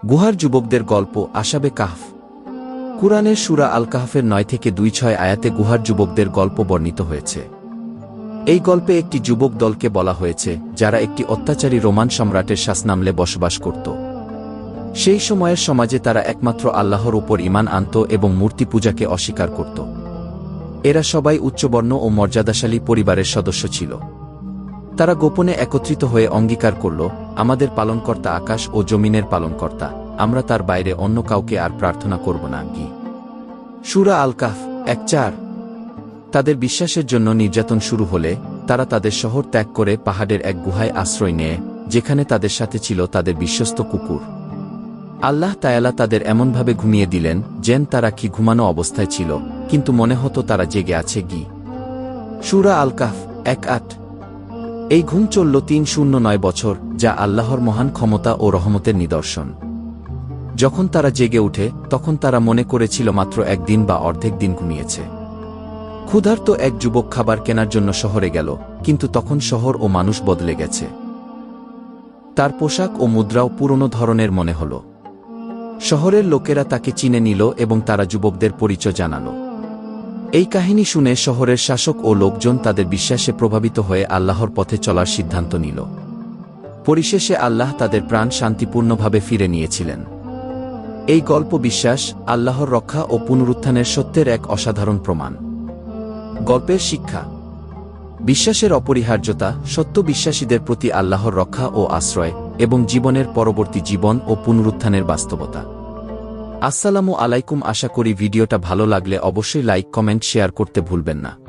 গুহার যুবকদের গল্প আসাবে কাহফ। কুরআনের সুরা আল কাহফের নয় থেকে দুই ছয় আয়াতে গুহার যুবকদের গল্প বর্ণিত হয়েছে। এই গল্পে একটি যুবক দলকে বলা হয়েছে, যারা একটি অত্যাচারী রোমান সম্রাটের শাসনামলে বসবাস করত। সেই সময়ের সমাজে তারা একমাত্র আল্লাহর উপর ইমান আনত এবং মূর্তি পূজাকে অস্বীকার করত। এরা সবাই উচ্চবর্ণ ও মর্যাদাশালী পরিবারের সদস্য ছিল। তারা গোপনে একত্রিত হয়ে অঙ্গীকার করল আমাদের পালনকর্তা আকাশ ও জমিনের পালনকর্তা, আমরা তার বাইরে অন্য কাউকে আর প্রার্থনা করব না কি সুরা আল কাফ এক চার। তাদের বিশ্বাসের জন্য নির্যাতন শুরু হলে, তারা তাদের শহর ত্যাগ করে পাহাড়ের এক গুহায় আশ্রয় নেয়, যেখানে তাদের সাথে ছিল তাদের বিশ্বস্ত কুকুর। আল্লাহ তায়ালা তাদের এমনভাবে ঘুমিয়ে দিলেন, যেন তারা কি ঘুমানো অবস্থায় ছিল, কিন্তু মনে হতো তারা জেগে আছে গি সুরা আল কাফ এক আট। এই ঘুম চলল তিন শূন্য নয় বছর, যা আল্লাহর মহান ক্ষমতা ও রহমতের নিদর্শন। যখন তারা জেগে উঠে, তখন তারা মনে করেছিল মাত্র একদিন বা অর্ধেক দিন ঘুমিয়েছে। ক্ষুধার্ত এক যুবক খাবার কেনার জন্য শহরে গেল, কিন্তু তখন শহর ও মানুষ বদলে গেছে। তার পোশাক ও মুদ্রাও পুরনো ধরনের মনে হল। শহরের লোকেরা তাকে চিনে নিল এবং তারা যুবকদের পরিচয় জানালো। এই কাহিনী শুনে শহরের শাসক ও লোকজন তাদের বিশ্বাসে প্রভাবিত হয়ে আল্লাহর পথে চলার সিদ্ধান্ত নিল। পরিশেষে আল্লাহ তাদের প্রাণ শান্তিপূর্ণভাবে ফিরে নিয়েছিলেন। এই গল্প বিশ্বাস, আল্লাহর রক্ষা ও পুনরুত্থানের সত্যের এক অসাধারণ প্রমাণ। গল্পের শিক্ষা। বিশ্বাসের অপরিহার্যতা, সত্য বিশ্বাসীদের প্রতি আল্লাহর রক্ষা ও আশ্রয় এবং জীবনের পরবর্তী জীবন ও পুনরুত্থানের বাস্তবতা। আসসালামু আলাইকুম আশা করি ভিডিওটা ভালো লাগলে অবশ্যই লাইক কমেন্ট শেয়ার করতে ভুলবেন না।